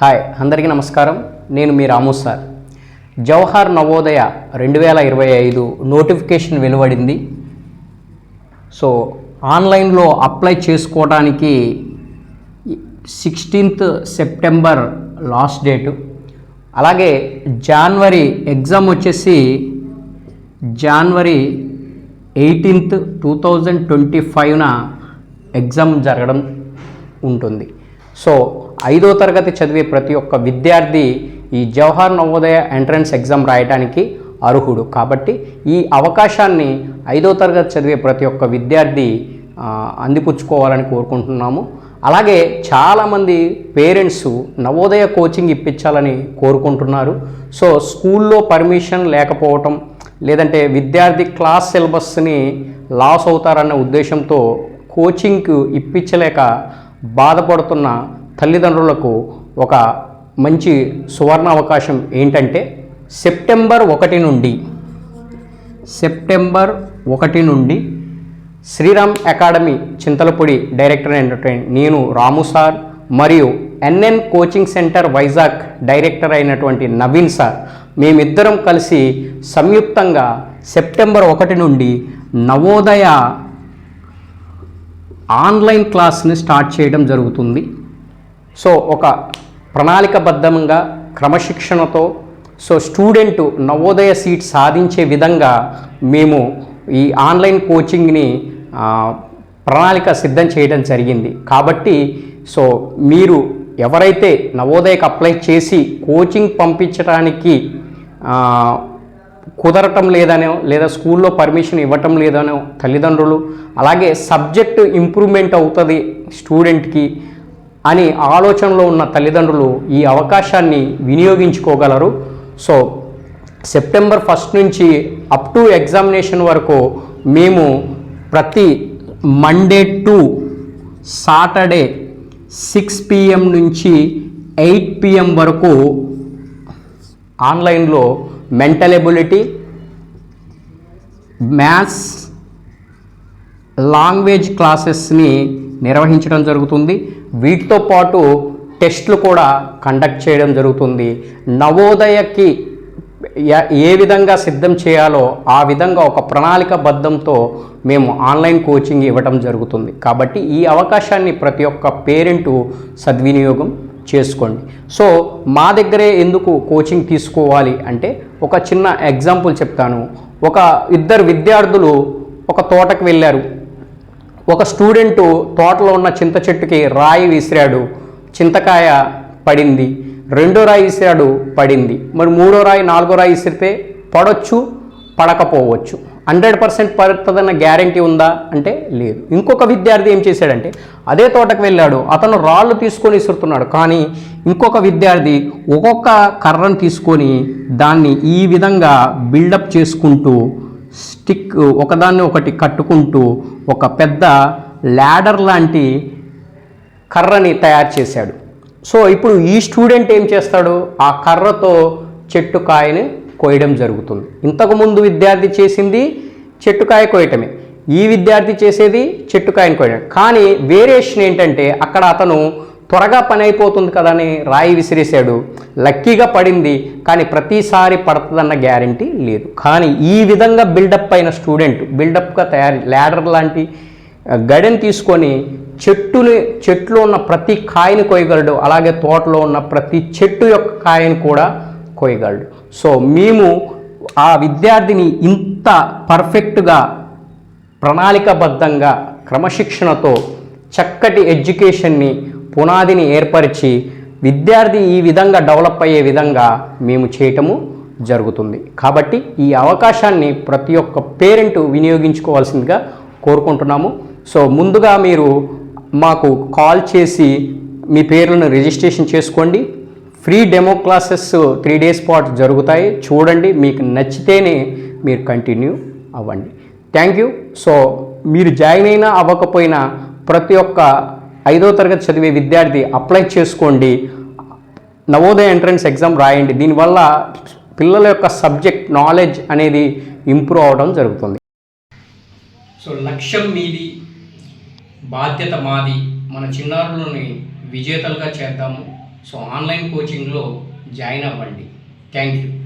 Hi అందరికీ నమస్కారం. నేను మీ రాము సార్. జవహర్ నవోదయ రెండు వేల ఇరవై ఐదు నోటిఫికేషన్ వెలువడింది. సో ఆన్లైన్లో అప్లై చేసుకోవడానికి సిక్స్టీన్త్ సెప్టెంబర్ లాస్ట్ డేటు. అలాగే జనవరి ఎగ్జామ్ వచ్చేసి జనవరి ఎయిటీన్త్ టూ థౌజండ్ ట్వంటీ ఫైవ్న ఎగ్జామ్ జరగడం ఉంటుంది. సో ఐదో తరగతి చదివే ప్రతి ఒక్క విద్యార్థి ఈ జవహర్ నవోదయ ఎంట్రన్స్ ఎగ్జామ్ రాయడానికి అర్హుడు. కాబట్టి ఈ అవకాశాన్ని ఐదో తరగతి చదివే ప్రతి ఒక్క విద్యార్థి అందిపుచ్చుకోవాలని కోరుకుంటున్నాము. అలాగే చాలామంది పేరెంట్స్ నవోదయ కోచింగ్ ఇప్పించాలని కోరుకుంటున్నారు. సో స్కూల్లో పర్మిషన్ లేకపోవటం లేదంటే విద్యార్థి క్లాస్ సిలబస్ని లాస్ అవుతారన్న ఉద్దేశంతో కోచింగ్కు ఇప్పించలేక బాధపడుతున్న తల్లిదండ్రులకు ఒక మంచి సువర్ణ అవకాశం ఏంటంటే సెప్టెంబర్ ఒకటి నుండి సెప్టెంబర్ ఒకటి నుండి శ్రీరామ్ అకాడమీ చింతలపూడి డైరెక్టర్ అయినటువంటి నేను రాము సార్ మరియు N N coaching centre Vizag director అయినటువంటి నవీన్ సార్ మేమిద్దరం కలిసి సంయుక్తంగా సెప్టెంబర్ ఒకటి నుండి నవోదయ ఆన్లైన్ క్లాస్ని స్టార్ట్ చేయడం జరుగుతుంది. సో ఒక ప్రణాళికబద్ధంగా క్రమశిక్షణతో సో స్టూడెంట్ నవోదయ సీట్ సాధించే విధంగా మేము ఈ ఆన్లైన్ కోచింగ్ని ప్రణాళిక సిద్ధం చేయడం జరిగింది. కాబట్టి సో మీరు ఎవరైతే నవోదయకు అప్లై చేసి కోచింగ్ పంపించడానికి కుదరటం లేదనో లేదా స్కూల్లో పర్మిషన్ ఇవ్వటం లేదనో తల్లిదండ్రులు అలాగే సబ్జెక్టు ఇంప్రూవ్మెంట్ అవుతుంది స్టూడెంట్కి అని ఆలోచనలో ఉన్న తల్లిదండ్రులు ఈ అవకాశాన్ని వినియోగించుకోగలరు. సో సెప్టెంబర్ ఫస్ట్ నుంచి అప్ టు ఎగ్జామినేషన్ వరకు మేము ప్రతి Monday to Saturday six PM నుంచి ఎయిట్ పిఎం వరకు ఆన్లైన్లో మెంటల్ ఎబిలిటీ మ్యాథ్స్ లాంగ్వేజ్ క్లాసెస్ని నిర్వహించడం జరుగుతుంది. వీటితో పాటు టెస్ట్లు కూడా కండక్ట్ చేయడం జరుగుతుంది. నవోదయకి ఏ విధంగా సిద్ధం చేయాలో ఆ విధంగా ఒక ప్రణాళికబద్ధంతో మేము ఆన్లైన్ కోచింగ్ ఇవ్వడం జరుగుతుంది. కాబట్టి ఈ అవకాశాన్ని ప్రతి ఒక్క పేరెంటు సద్వినియోగం చేసుకోండి. సో మా దగ్గరే ఎందుకు కోచింగ్ తీసుకోవాలి అంటే ఒక చిన్న ఎగ్జాంపుల్ చెప్తాను. ఒక ఇద్దరు విద్యార్థులు ఒక తోటకు వెళ్ళారు. ఒక స్టూడెంటు తోటలో ఉన్న చింత చెట్టుకి రాయి విసిరాడు. చింతకాయ పడింది. రెండో రాయి విసిరాడు పడింది. మరి మూడో రాయి నాలుగో రాయి విసిరితే పడవచ్చు పడకపోవచ్చు. హండ్రెడ్ పర్సెంట్ పడుతుందన్న గ్యారంటీ ఉందా అంటే లేదు. ఇంకొక విద్యార్థి ఏం చేశాడంటే అదే తోటకు వెళ్ళాడు అతను రాళ్ళు తీసుకొని ఇసురుతున్నాడు కానీ ఇంకొక విద్యార్థి ఒక్కొక్క కర్రను తీసుకొని దాన్ని ఈ విధంగా బిల్డప్ చేసుకుంటూ స్టిక్ ఒకదాన్ని ఒకటి కట్టుకుంటూ ఒక పెద్ద ల్యాడర్ లాంటి కర్రని తయారు చేశాడు. సో ఇప్పుడు ఈ స్టూడెంట్ ఏం చేస్తాడు? ఆ కర్రతో చెట్టు కాయని కోయడం జరుగుతుంది. ఇంతకుముందు విద్యార్థి చేసింది చెట్టుకాయ కోయటమే ఈ విద్యార్థి చేసేది చెట్టుకాయను కోయడం కానీ వేరియేషన్ ఏంటంటే అక్కడ అతను త్వరగా పని అయిపోతుంది కదా అని రాయి విసిరేశాడు. లక్కీగా పడింది కానీ ప్రతిసారి పడుతుందన్న గ్యారంటీ లేదు. కానీ ఈ విధంగా బిల్డప్ అయిన స్టూడెంట్ బిల్డప్గా తయారు ల్యాడర్ లాంటి గడెని తీసుకొని చెట్టుని చెట్లో ఉన్న ప్రతి కాయని కోయగలడు అలాగే తోటలో ఉన్న ప్రతి చెట్టు యొక్క కాయను కూడా కోయగలడు సో మేము ఆ విద్యార్థిని ఇంత పర్ఫెక్ట్గా ప్రణాళికబద్ధంగా క్రమశిక్షణతో చక్కటి ఎడ్యుకేషన్ని పునాదిని ఏర్పరిచి విద్యార్థి ఈ విధంగా డెవలప్ అయ్యే విధంగా మేము చేయటము జరుగుతుంది. కాబట్టి ఈ అవకాశాన్ని ప్రతి ఒక్క పేరెంట్ వినియోగించుకోవాల్సిందిగా కోరుకుంటున్నాము. సో ముందుగా మీరు మాకు కాల్ చేసి మీ పేర్లను రిజిస్ట్రేషన్ చేసుకోండి. Free demo classes three days పాటు జరుగుతాయి. చూడండి మీకు నచ్చితేనే మీరు కంటిన్యూ అవ్వండి. థ్యాంక్ యూ సో మీరు జాయిన్ అయినా అవ్వకపోయినా ప్రతి ఒక్క ఐదో తరగతి చదివే విద్యార్థి అప్లై చేసుకోండి. నవోదయ ఎంట్రన్స్ ఎగ్జామ్ రాయండి. దీనివల్ల పిల్లల యొక్క సబ్జెక్ట్ నాలెడ్జ్ అనేది ఇంప్రూవ్ అవడం జరుగుతుంది. సో లక్ష్యం మీది బాధ్యత మాది. మన చిన్నారులని విజేతలుగా చేద్దాము. సో ఆన్లైన్ కోచింగ్లో జాయిన్ అవ్వండి. Thank you.